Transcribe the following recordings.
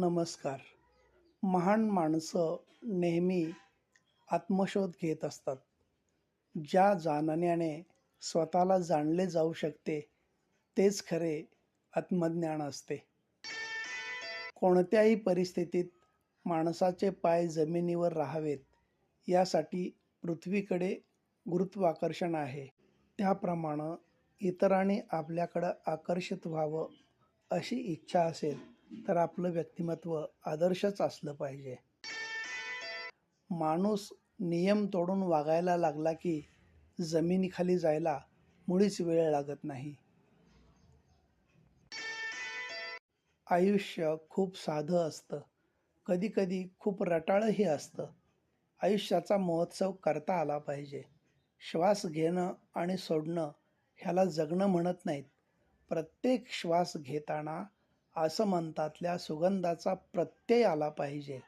नमस्कार. महान माणसं नेहमी आत्मशोध घेत असतात. ज्या जाणण्याने स्वतःला जाणले जाऊ शकते तेच खरे आत्मज्ञान असते. कोणत्याही परिस्थितीत माणसाचे पाय जमिनीवर राहावेत यासाठी पृथ्वीकडे गुरुत्वाकर्षण आहे. त्याप्रमाणे इतरांनी आपल्याकडं आकर्षित व्हावं अशी इच्छा असेल तर आपलं व्यक्तिमत्व आदर्शच असलं पाहिजे. माणूस नियम तोडून वागायला लागला की जमिनीखाली जायला मुळीच वेळ लागत नाही. आयुष्य खूप साधं असतं. कधीकधी खूप रटाळही असतं. आयुष्याचा महोत्सव करता आला पाहिजे. श्वास घेणं आणि सोडणं ह्याला जगणं म्हणत नाहीत. प्रत्येक श्वास घेताना आसमंतातल्या सुगंधाचा प्रत्यय आला पाहिजे.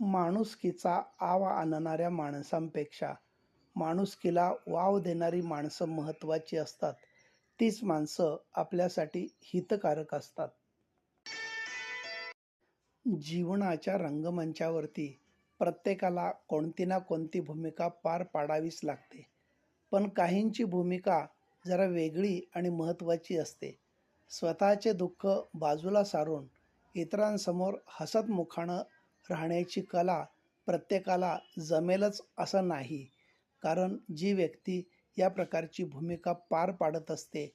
माणुसकीचा आव आणणाऱ्या माणसांपेक्षा माणुसकीला वाव देणारी माणसं महत्त्वाची असतात. तीच माणसं आपल्यासाठी हितकारक असतात. जीवनाच्या रंगमंचावरती प्रत्येकाला कोणती ना कोणती भूमिका पार पाडावीच लागते. पण काहींची भूमिका जरा वेगळी आणि महत्त्वाची असते. स्वतःचे दुःख बाजूला सारून इतरांसमोर हसतमुखानं राहण्याची कला प्रत्येकाला जमेलच असं नाही. कारण जी व्यक्ती या प्रकारची भूमिका पार पाडत असते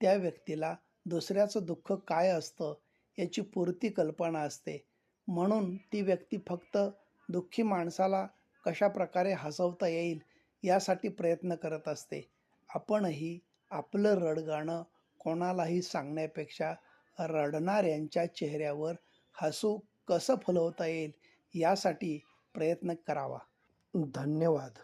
त्या व्यक्तीला दुसऱ्याचं दुःख काय असतं याची पुरती कल्पना असते. म्हणून ती व्यक्ती फक्त दुःखी माणसाला कशा प्रकारे हसवता येईल यासाठी प्रयत्न करत असते. आपणही आपलं रडगाणं कोणालाही सांगण्यापेक्षा रडणाऱ्यांच्या चेहऱ्यावर हसू कसं फुलवता येईल यासाठी प्रयत्न करावा. धन्यवाद.